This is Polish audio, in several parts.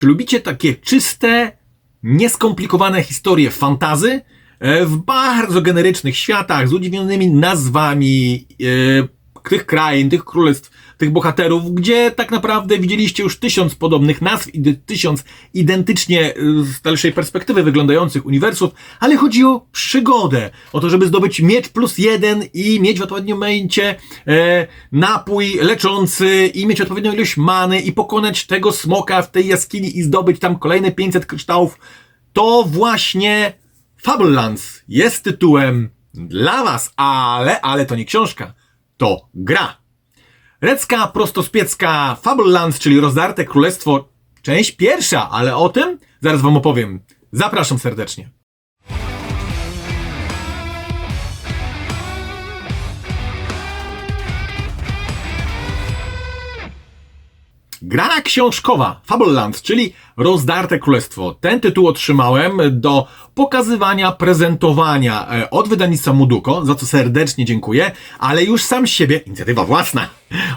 Czy lubicie takie czyste, nieskomplikowane historie fantazy e, w bardzo generycznych światach z udziwnionymi nazwami e, tych krain, tych królestw, tych bohaterów, gdzie tak naprawdę widzieliście już tysiąc podobnych nazw i tysiąc identycznie e, z dalszej perspektywy wyglądających uniwersów, ale chodzi o przygodę, o to, żeby zdobyć miecz plus jeden i mieć w odpowiednim momencie e, napój leczący i mieć odpowiednią ilość many i pokonać tego smoka w tej jaskini i zdobyć tam kolejne 500 kryształów. To właśnie Fablelands jest tytułem dla was, ale, ale to nie książka, to gra. Recka prostospiecka Fablelands, czyli rozdarte królestwo, część pierwsza, ale o tym zaraz wam opowiem. Zapraszam serdecznie. Gra książkowa Fableland, czyli Rozdarte Królestwo. Ten tytuł otrzymałem do pokazywania, prezentowania e, od wydawnictwa Muduko, za co serdecznie dziękuję, ale już sam siebie, inicjatywa własna,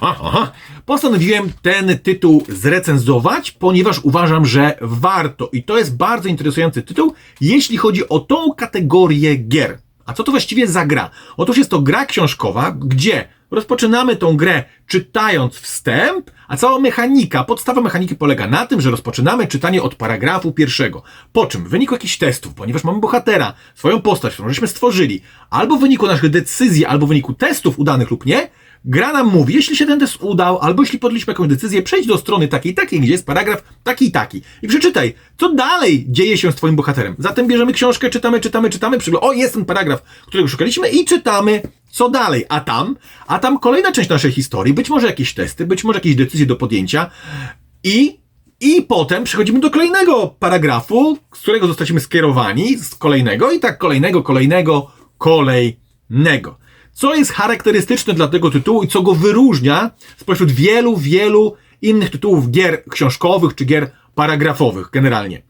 aha, postanowiłem ten tytuł zrecenzować, ponieważ uważam, że warto. I to jest bardzo interesujący tytuł, jeśli chodzi o tą kategorię gier. A co to właściwie za gra? Otóż jest to gra książkowa, gdzie rozpoczynamy tą grę czytając wstęp, a cała mechanika, podstawa mechaniki polega na tym, że rozpoczynamy czytanie od paragrafu pierwszego. Po czym w wyniku jakichś testów, ponieważ mamy bohatera, swoją postać, którą żeśmy stworzyli, albo w wyniku naszych decyzji, albo w wyniku testów udanych lub nie, gra nam mówi, jeśli się ten test udał, albo jeśli podjęliśmy jakąś decyzję, przejdź do strony takiej, takiej, gdzie jest paragraf taki i taki. I przeczytaj, co dalej dzieje się z twoim bohaterem. Zatem bierzemy książkę, czytamy, czytamy, czytamy, przygląd. O, jest ten paragraf, którego szukaliśmy i czytamy, co dalej. A tam, a tam kolejna część naszej historii, być może jakieś testy, być może jakieś decyzje do podjęcia i i potem przechodzimy do kolejnego paragrafu, z którego zostaliśmy skierowani, z kolejnego i tak kolejnego, kolejnego, kolejnego co jest charakterystyczne dla tego tytułu i co go wyróżnia spośród wielu, wielu innych tytułów gier książkowych czy gier paragrafowych generalnie.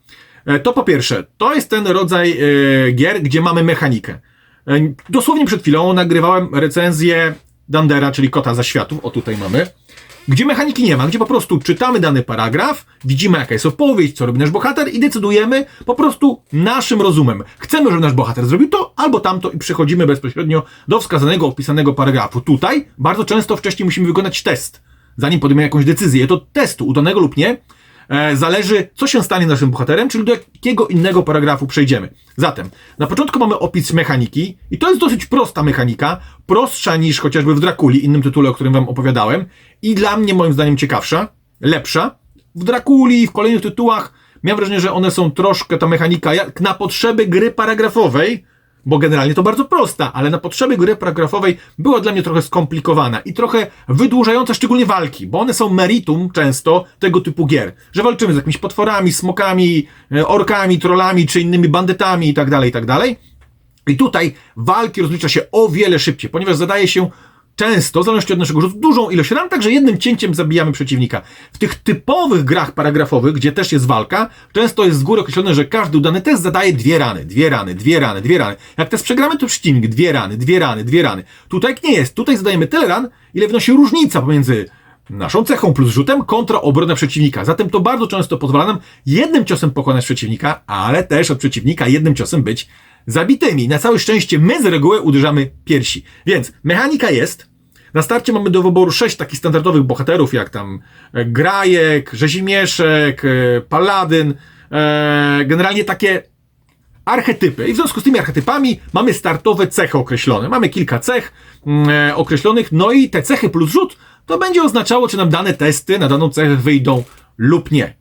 E, to po pierwsze, to jest ten rodzaj e, gier, gdzie mamy mechanikę. E, dosłownie przed chwilą nagrywałem recenzję Dandera, czyli Kota za światów, o tutaj mamy gdzie mechaniki nie ma, gdzie po prostu czytamy dany paragraf, widzimy jaka jest opowieść, co robi nasz bohater i decydujemy po prostu naszym rozumem. Chcemy, żeby nasz bohater zrobił to albo tamto i przechodzimy bezpośrednio do wskazanego, opisanego paragrafu. Tutaj bardzo często wcześniej musimy wykonać test, zanim podejmiemy jakąś decyzję. To testu, udanego lub nie, e, zależy, co się stanie naszym bohaterem, czyli do jakiego innego paragrafu przejdziemy. Zatem, na początku mamy opis mechaniki i to jest dosyć prosta mechanika, prostsza niż chociażby w Drakuli, innym tytule, o którym wam opowiadałem i dla mnie moim zdaniem ciekawsza, lepsza. W Drakuli i w kolejnych tytułach miałem wrażenie, że one są troszkę, ta mechanika, jak na potrzeby gry paragrafowej, bo generalnie to bardzo prosta, ale na potrzeby gry paragrafowej była dla mnie trochę skomplikowana i trochę wydłużająca szczególnie walki, bo one są meritum często tego typu gier, że walczymy z jakimiś potworami, smokami, e, orkami, trollami czy innymi bandytami i tak dalej, i tak dalej. I tutaj walki rozlicza się o wiele szybciej, ponieważ zadaje się często, w zależności od naszego rzutu, dużą ilość ran, także jednym cięciem zabijamy przeciwnika. W tych typowych grach paragrafowych, gdzie też jest walka, często jest z góry określone, że każdy udany test zadaje dwie rany, dwie rany, dwie rany, dwie rany. Jak test przegramy, to przeciwnik, dwie rany, dwie rany, dwie rany. Tutaj nie jest. Tutaj zadajemy tyle ran, ile wnosi różnica pomiędzy naszą cechą plus rzutem kontra obronę przeciwnika. Zatem to bardzo często pozwala nam jednym ciosem pokonać przeciwnika, ale też od przeciwnika jednym ciosem być zabitymi. Na całe szczęście my z reguły uderzamy piersi. Więc mechanika jest. Na starcie mamy do wyboru sześć takich standardowych bohaterów, jak tam e, Grajek, Rzezimieszek, e, Paladyn. E, generalnie takie archetypy. I w związku z tymi archetypami mamy startowe cechy określone. Mamy kilka cech mm, określonych, no i te cechy plus rzut to będzie oznaczało, czy nam dane testy na daną cechę wyjdą lub nie.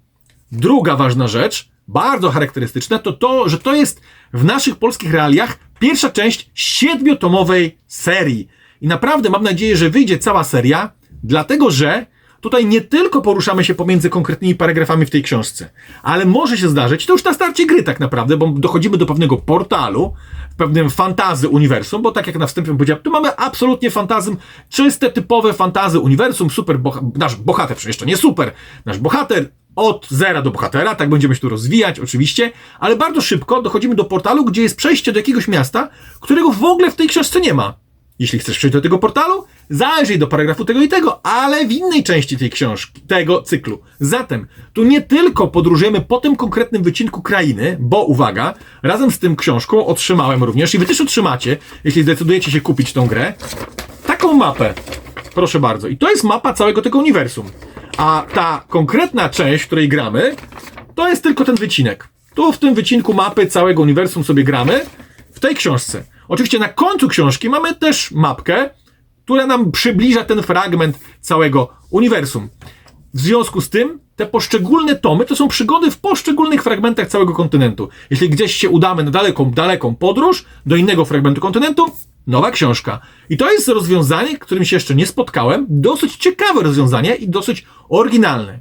Druga ważna rzecz, bardzo charakterystyczna, to to, że to jest w naszych polskich realiach pierwsza część siedmiotomowej serii. I naprawdę mam nadzieję, że wyjdzie cała seria, dlatego że tutaj nie tylko poruszamy się pomiędzy konkretnymi paragrafami w tej książce, ale może się zdarzyć, to już na starcie gry tak naprawdę, bo dochodzimy do pewnego portalu, w pewnym fantazy uniwersum, bo tak jak na wstępie powiedziałem, tu mamy absolutnie fantazm, czyste, typowe fantazy uniwersum, super, boha nasz bohater, przecież to nie super, nasz bohater od zera do bohatera, tak będziemy się tu rozwijać oczywiście, ale bardzo szybko dochodzimy do portalu, gdzie jest przejście do jakiegoś miasta, którego w ogóle w tej książce nie ma. jeśli chcesz przejść do tego portalu, zajrzyj do paragrafu tego i tego, ale w innej części tej książki, tego cyklu. Zatem, tu nie tylko podróżujemy po tym konkretnym wycinku krainy, bo uwaga, razem z tym książką otrzymałem również, i wy też otrzymacie, jeśli zdecydujecie się kupić tą grę, taką mapę. Proszę bardzo. I to jest mapa całego tego uniwersum. A ta konkretna część, w której gramy, to jest tylko ten wycinek. Tu w tym wycinku mapy całego uniwersum sobie gramy w tej książce. Oczywiście na końcu książki mamy też mapkę, która nam przybliża ten fragment całego uniwersum. W związku z tym te poszczególne tomy to są przygody w poszczególnych fragmentach całego kontynentu. Jeśli gdzieś się udamy na daleką, daleką podróż do innego fragmentu kontynentu, nowa książka. I to jest rozwiązanie, którym się jeszcze nie spotkałem. Dosyć ciekawe rozwiązanie i dosyć oryginalne.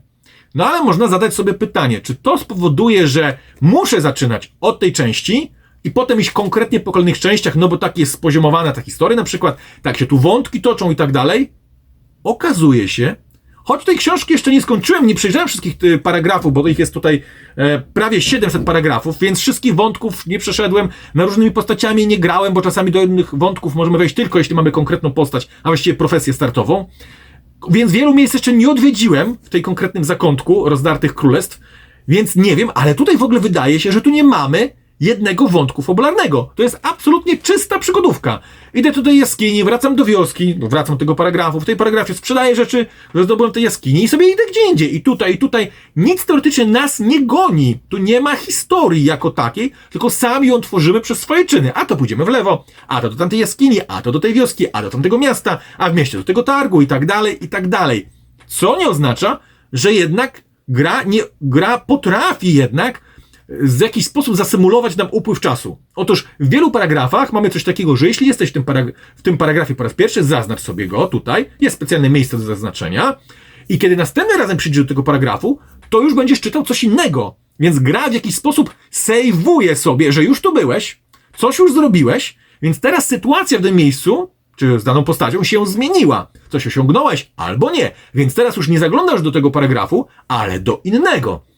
No ale można zadać sobie pytanie, czy to spowoduje, że muszę zaczynać od tej części i potem iść konkretnie po kolejnych częściach, no bo tak jest spoziomowana ta historia, na przykład tak się tu wątki toczą i tak dalej. Okazuje się, choć tej książki jeszcze nie skończyłem, nie przejrzałem wszystkich y, paragrafów, bo ich jest tutaj e, prawie 700 paragrafów, więc wszystkich wątków nie przeszedłem, na różnymi postaciami nie grałem, bo czasami do innych wątków możemy wejść tylko jeśli mamy konkretną postać, a właściwie profesję startową. Więc wielu miejsc jeszcze nie odwiedziłem w tej konkretnym zakątku rozdartych królestw, więc nie wiem, ale tutaj w ogóle wydaje się, że tu nie mamy jednego wątku fabularnego. To jest absolutnie czysta przygodówka. Idę do tej jaskini, wracam do wioski, no wracam do tego paragrafu, w tej paragrafie sprzedaję rzeczy, że zdobyłem tej jaskini i sobie idę gdzie indziej. I tutaj, i tutaj nic teoretycznie nas nie goni. Tu nie ma historii jako takiej, tylko sami ją tworzymy przez swoje czyny. A to pójdziemy w lewo, a to do tamtej jaskini, a to do tej wioski, a do tamtego miasta, a w mieście do tego targu i tak dalej, i tak dalej. Co nie oznacza, że jednak gra, nie, gra potrafi jednak w jakiś sposób zasymulować nam upływ czasu. Otóż w wielu paragrafach mamy coś takiego, że jeśli jesteś w tym, w tym paragrafie po raz pierwszy, zaznacz sobie go tutaj, jest specjalne miejsce do zaznaczenia i kiedy następnym razem przyjdziesz do tego paragrafu, to już będziesz czytał coś innego. Więc gra w jakiś sposób sejwuje sobie, że już tu byłeś, coś już zrobiłeś, więc teraz sytuacja w tym miejscu, czy z daną postacią się zmieniła. Coś osiągnąłeś albo nie. Więc teraz już nie zaglądasz do tego paragrafu, ale do innego.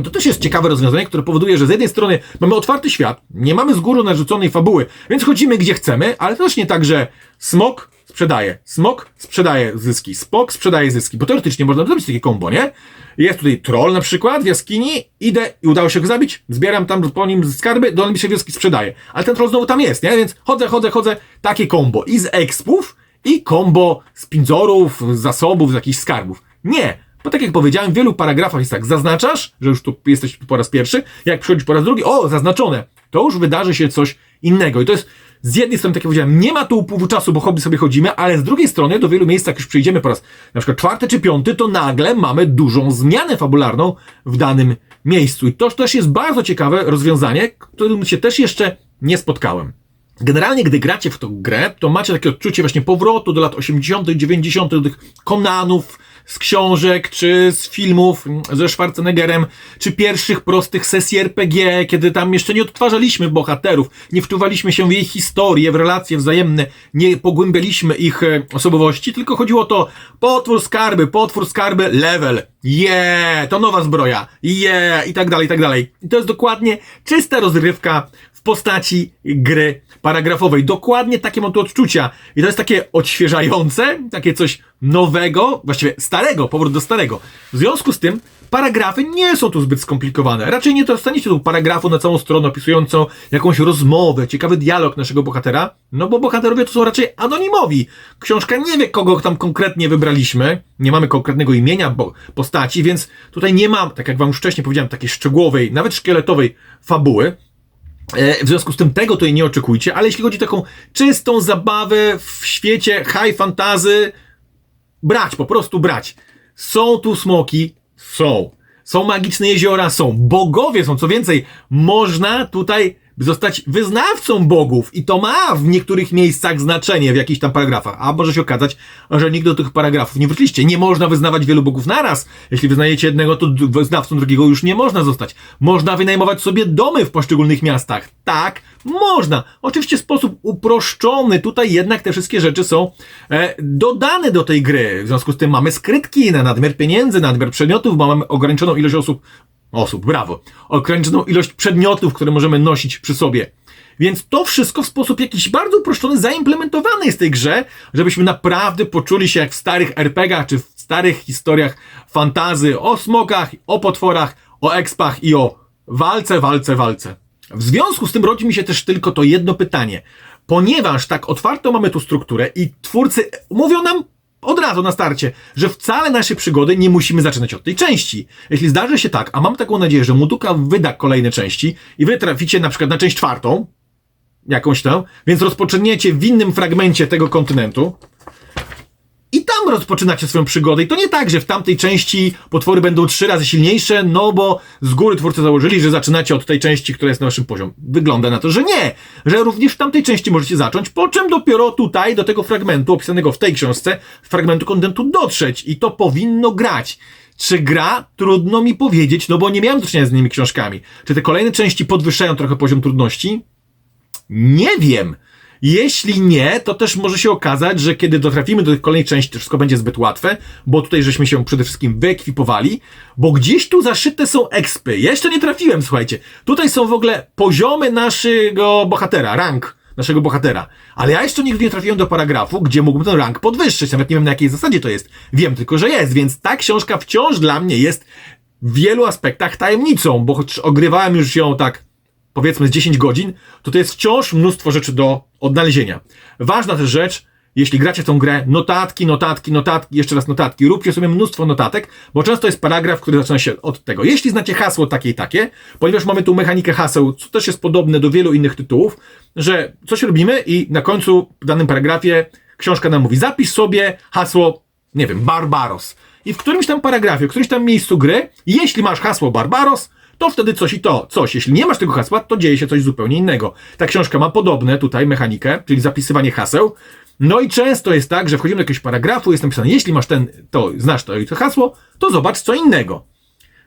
No to też jest ciekawe rozwiązanie, które powoduje, że z jednej strony mamy otwarty świat, nie mamy z góry narzuconej fabuły, więc chodzimy gdzie chcemy, ale też nie tak, że smok sprzedaje, smok sprzedaje zyski, spok sprzedaje zyski, bo teoretycznie można zrobić takie kombo, nie? Jest tutaj troll na przykład w jaskini, idę i udało się go zabić, zbieram tam po nim skarby, do najbliższej wioski sprzedaję. Ale ten troll znowu tam jest, nie? Więc chodzę, chodzę, chodzę, takie kombo i z expów, i kombo z pinzorów, z zasobów, z jakichś skarbów. Nie! Bo tak jak powiedziałem, w wielu paragrafach jest tak, zaznaczasz, że już tu jesteś po raz pierwszy, jak przychodzisz po raz drugi, o, zaznaczone, to już wydarzy się coś innego. I to jest z jednej strony, tak jak powiedziałem, nie ma tu upływu czasu, bo hobby sobie chodzimy, ale z drugiej strony do wielu miejsc, jak już przyjdziemy po raz na przykład czwarty czy piąty, to nagle mamy dużą zmianę fabularną w danym miejscu. I to też jest bardzo ciekawe rozwiązanie, którym się też jeszcze nie spotkałem. Generalnie, gdy gracie w tą grę, to macie takie odczucie właśnie powrotu do lat 80., 90., do tych Konanów, z książek, czy z filmów ze Schwarzeneggerem, czy pierwszych prostych sesji RPG, kiedy tam jeszcze nie odtwarzaliśmy bohaterów, nie wczuwaliśmy się w jej historię, w relacje wzajemne, nie pogłębialiśmy ich e, osobowości, tylko chodziło o to, potwór skarby, potwór skarby, level, yeah, to nowa zbroja, yeah, i tak dalej, i tak dalej. I to jest dokładnie czysta rozrywka w postaci gry paragrafowej. Dokładnie takie mam tu odczucia. I to jest takie odświeżające, takie coś nowego, właściwie starego, powrót do starego. W związku z tym paragrafy nie są tu zbyt skomplikowane. Raczej nie dostaniecie tu paragrafu na całą stronę opisującą jakąś rozmowę, ciekawy dialog naszego bohatera, no bo bohaterowie to są raczej anonimowi. Książka nie wie, kogo tam konkretnie wybraliśmy, nie mamy konkretnego imienia bo postaci, więc tutaj nie mam, tak jak wam już wcześniej powiedziałem, takiej szczegółowej, nawet szkieletowej fabuły. E, w związku z tym tego tutaj nie oczekujcie, ale jeśli chodzi o taką czystą zabawę w świecie high fantasy, brać, po prostu brać. Są tu smoki, są. Są magiczne jeziora, są. Bogowie są. Co więcej, można tutaj zostać wyznawcą bogów i to ma w niektórych miejscach znaczenie w jakichś tam paragrafach, a może się okazać, że nigdy do tych paragrafów nie wróciliście. Nie można wyznawać wielu bogów naraz. Jeśli wyznajecie jednego, to wyznawcą drugiego już nie można zostać. Można wynajmować sobie domy w poszczególnych miastach. Tak, można. Oczywiście w sposób uproszczony. Tutaj jednak te wszystkie rzeczy są e, dodane do tej gry. W związku z tym mamy skrytki na nadmiar pieniędzy, nadmiar przedmiotów, mamy ograniczoną ilość osób osób, brawo, okręconą ilość przedmiotów, które możemy nosić przy sobie. Więc to wszystko w sposób jakiś bardzo uproszczony zaimplementowane jest w tej grze, żebyśmy naprawdę poczuli się jak w starych RPGach czy w starych historiach fantazy o smokach, o potworach, o expach i o walce, walce, walce. W związku z tym rodzi mi się też tylko to jedno pytanie. Ponieważ tak otwarto mamy tu strukturę i twórcy mówią nam od razu na starcie, że wcale naszej przygody nie musimy zaczynać od tej części. Jeśli zdarzy się tak, a mam taką nadzieję, że Muduka wyda kolejne części i wy traficie na przykład na część czwartą, jakąś tam, więc rozpoczniecie w innym fragmencie tego kontynentu, rozpoczynacie swoją przygodę. I to nie tak, że w tamtej części potwory będą trzy razy silniejsze, no bo z góry twórcy założyli, że zaczynacie od tej części, która jest na waszym poziomie. Wygląda na to, że nie, że również w tamtej części możecie zacząć, po czym dopiero tutaj do tego fragmentu opisanego w tej książce, fragmentu kontentu dotrzeć i to powinno grać. Czy gra? Trudno mi powiedzieć, no bo nie miałem do czynienia z innymi książkami. Czy te kolejne części podwyższają trochę poziom trudności? Nie wiem. Jeśli nie, to też może się okazać, że kiedy dotrafimy do tych kolejnych części, to wszystko będzie zbyt łatwe, bo tutaj żeśmy się przede wszystkim wyekwipowali, bo gdzieś tu zaszyte są expy. Jeszcze nie trafiłem, słuchajcie. Tutaj są w ogóle poziomy naszego bohatera, rank naszego bohatera. Ale ja jeszcze nigdy nie trafiłem do paragrafu, gdzie mógłbym ten rank podwyższyć. Nawet nie wiem na jakiej zasadzie to jest. Wiem tylko, że jest, więc ta książka wciąż dla mnie jest w wielu aspektach tajemnicą, bo choć ogrywałem już ją tak powiedzmy z 10 godzin, to to jest wciąż mnóstwo rzeczy do odnalezienia. Ważna też rzecz, jeśli gracie w tą grę, notatki, notatki, notatki, jeszcze raz notatki, róbcie sobie mnóstwo notatek, bo często jest paragraf, który zaczyna się od tego. Jeśli znacie hasło takie i takie, ponieważ mamy tu mechanikę haseł, co też jest podobne do wielu innych tytułów, że coś robimy i na końcu w danym paragrafie książka nam mówi, zapisz sobie hasło, nie wiem, Barbaros. I w którymś tam paragrafie, w którymś tam miejscu gry, jeśli masz hasło Barbaros, to wtedy coś i to, coś. Jeśli nie masz tego hasła, to dzieje się coś zupełnie innego. Ta książka ma podobne tutaj mechanikę, czyli zapisywanie haseł. No i często jest tak, że wchodzimy do jakiegoś paragrafu, jest napisane, jeśli masz ten, to, znasz to i to hasło, to zobacz co innego.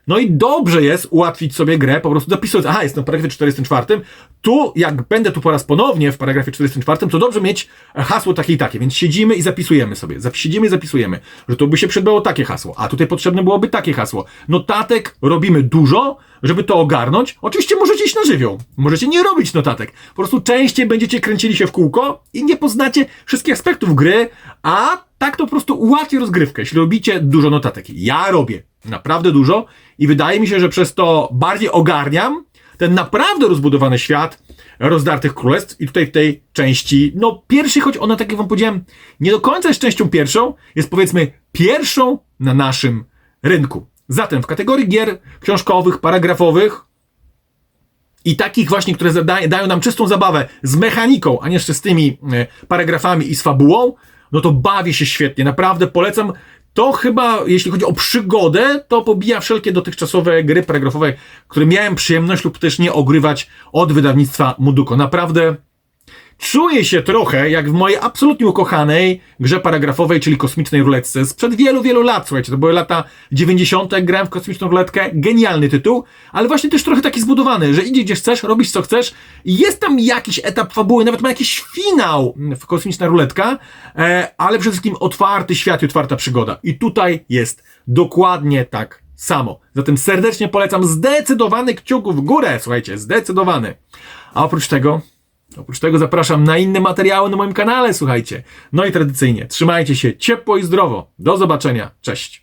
No i dobrze jest ułatwić sobie grę, po prostu zapisując, aha, jestem w paragrafie 44, tu, jak będę tu po raz ponownie w paragrafie 44, to dobrze mieć hasło takie i takie, więc siedzimy i zapisujemy sobie, siedzimy i zapisujemy, że to by się przydało takie hasło, a tutaj potrzebne byłoby takie hasło. Notatek robimy dużo, żeby to ogarnąć. Oczywiście możecie iść na żywioł, możecie nie robić notatek, po prostu częściej będziecie kręcili się w kółko i nie poznacie wszystkich aspektów gry, a tak to po prostu ułatwi rozgrywkę, jeśli robicie dużo notatek. Ja robię naprawdę dużo i wydaje mi się, że przez to bardziej ogarniam ten naprawdę rozbudowany świat rozdartych królestw i tutaj w tej części, no pierwszy, choć ona, tak jak wam powiedziałem, nie do końca jest częścią pierwszą, jest powiedzmy pierwszą na naszym rynku. Zatem w kategorii gier książkowych, paragrafowych i takich właśnie, które zada, dają nam czystą zabawę z mechaniką, a nie jeszcze z tymi e, paragrafami i z fabułą, no to bawię się świetnie. Naprawdę polecam to chyba, jeśli chodzi o przygodę, to pobija wszelkie dotychczasowe gry paragrafowe, które miałem przyjemność lub też nie ogrywać od wydawnictwa Muduko. Naprawdę Czuję się trochę jak w mojej absolutnie ukochanej grze paragrafowej, czyli kosmicznej ruletce sprzed wielu, wielu lat. Słuchajcie, to były lata 90. grałem w kosmiczną ruletkę. Genialny tytuł, ale właśnie też trochę taki zbudowany, że idzie gdzie chcesz, robisz co chcesz jest tam jakiś etap fabuły, nawet ma jakiś finał w kosmiczna ruletka, e, ale przede wszystkim otwarty świat i otwarta przygoda. I tutaj jest dokładnie tak samo. Zatem serdecznie polecam zdecydowany kciuk w górę, słuchajcie, zdecydowany. A oprócz tego Oprócz tego zapraszam na inne materiały na moim kanale, słuchajcie. No i tradycyjnie, trzymajcie się ciepło i zdrowo. Do zobaczenia. Cześć.